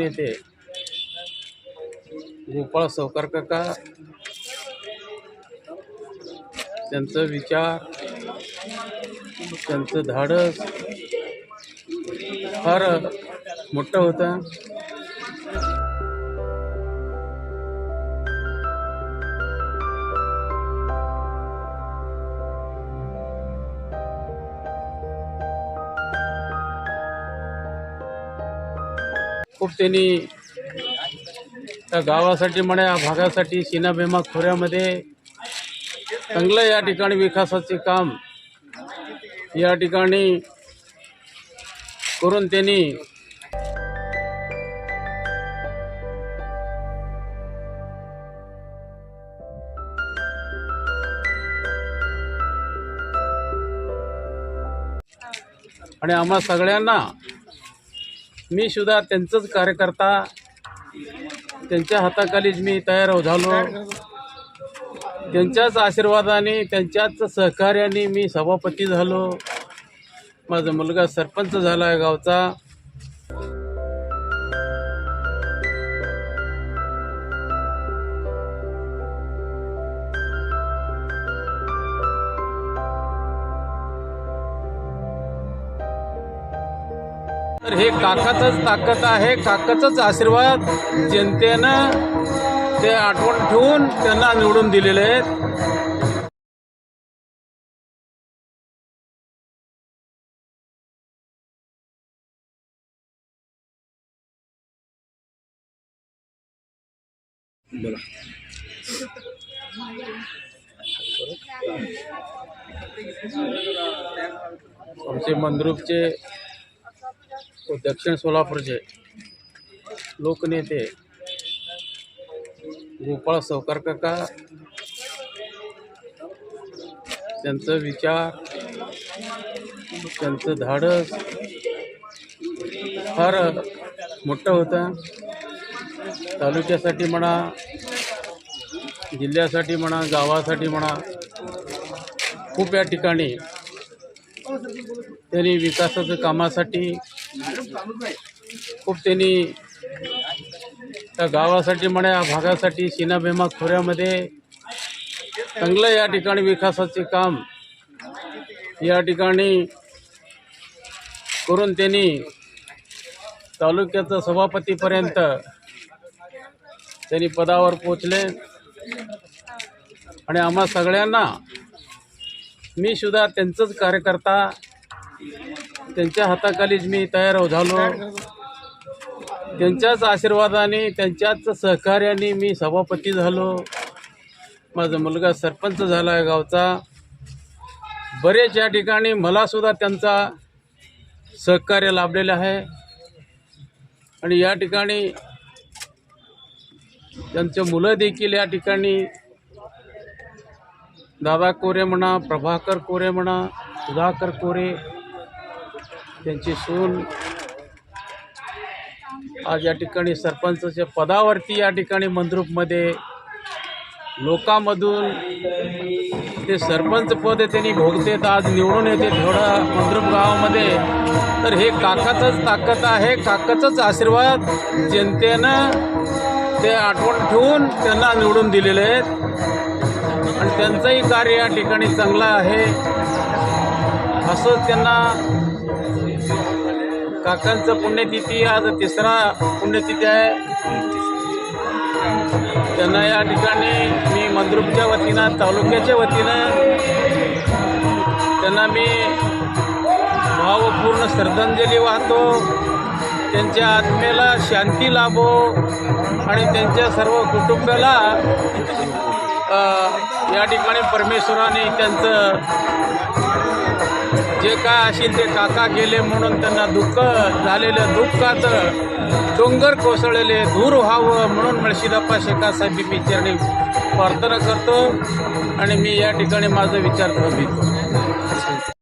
नेते गोपाळ सावकार काका त्यांचं विचार त्यांचं धाडस फार मोठं होतं. खूप त्यांनी त्या गावासाठी म्हणा या भागासाठी सीनाभीमा खोऱ्यामध्ये चांगलं या ठिकाणी विकासाचे काम या ठिकाणी करून त्यांनी आणि आम्हा सगळ्यांना मी सुद्धा त्यांचंच कार्यकर्ता त्यांच्या हाताखालीच मी तयार झालो. त्यांच्याच आशीर्वादाने त्यांच्याच सहकार्याने मी सभापती झालो. माझा मुलगा सरपंच झाला आहे गावचा. तर हे काकाचंच ताकद आहे. काकाचाच आशीर्वाद जनतेनं ते आठवण ठेवून त्यांना निवडून दिलेले आहेत. आमचे मंद्रुपचे तो दक्षिण सोलापूरचे लोकनेते गोपाळ सावकार काका त्यांचं विचार त्यांचं धाडस फार मोठं होतं. तालुक्यासाठी म्हणा जिल्ह्यासाठी म्हणा गावासाठी म्हणा खूप या ठिकाणी त्यांनी विकासाच्या कामासाठी खूप त्यांनी त्या गावासाठी म्हणा या भागासाठी सीनाभीमा खोऱ्यामध्ये चांगलं या ठिकाणी विकासाचे काम या ठिकाणी करून त्यांनी तालुक्याचं सभापतीपर्यंत त्यांनी पदावर पोचले आणि आम्हा सगळ्यांना मी सुद्धा त्यांचंच कार्यकर्ता त्यांच्या हाताखालीच मी तयार झालो. त्यांच्याच आशीर्वादाने त्यांच्याच सहकार्याने मी सभापती झालो. माझा मुलगा सरपंच झाला आहे गावचा. बरेच या ठिकाणी मलासुद्धा त्यांचा सहकार्य लाभलेलं आहे. आणि या ठिकाणी त्यांचे मुलं देखील या ठिकाणी दादा कोरे म्हणा प्रभाकर कोरे म्हणा सुधाकर कोरे त्यांची सून. आज या ठिकाणी सरपंचच्या पदावरती या ठिकाणी मंद्रुपमध्ये लोकांमधून ते सरपंच पद त्यांनी भोगतेत आज निवडून येते थोडा मंद्रुप गावामध्ये. तर हे काकाचंच ताकद आहे काकाचंच आशीर्वाद. जनतेनं ते आठवण ठेवून त्यांना निवडून दिलेले आहेत. आणि त्यांचंही कार्य या ठिकाणी चांगलं आहे. असं त्यांना काकांचं पुण्यतिथी आज तिसरा पुण्यतिथी आहे. त्यांना या ठिकाणी मी मंद्रुपच्या वतीनं तालुक्याच्या वतीनं त्यांना मी भावपूर्ण श्रद्धांजली वाहतो. त्यांच्या आत्मेला शांती लाभो आणि त्यांच्या सर्व कुटुंबाला या ठिकाणी परमेश्वराने त्यांचं जे काय असेल ते काका गेले म्हणून त्यांना दुःख झालेलं दुःखाचं. डोंगर कोसळलेले दूर व्हावं म्हणून मळशीदप्पा शेखासाहेबी मी चरणी प्रार्थना करतो आणि मी या ठिकाणी माझा विचार थांबितो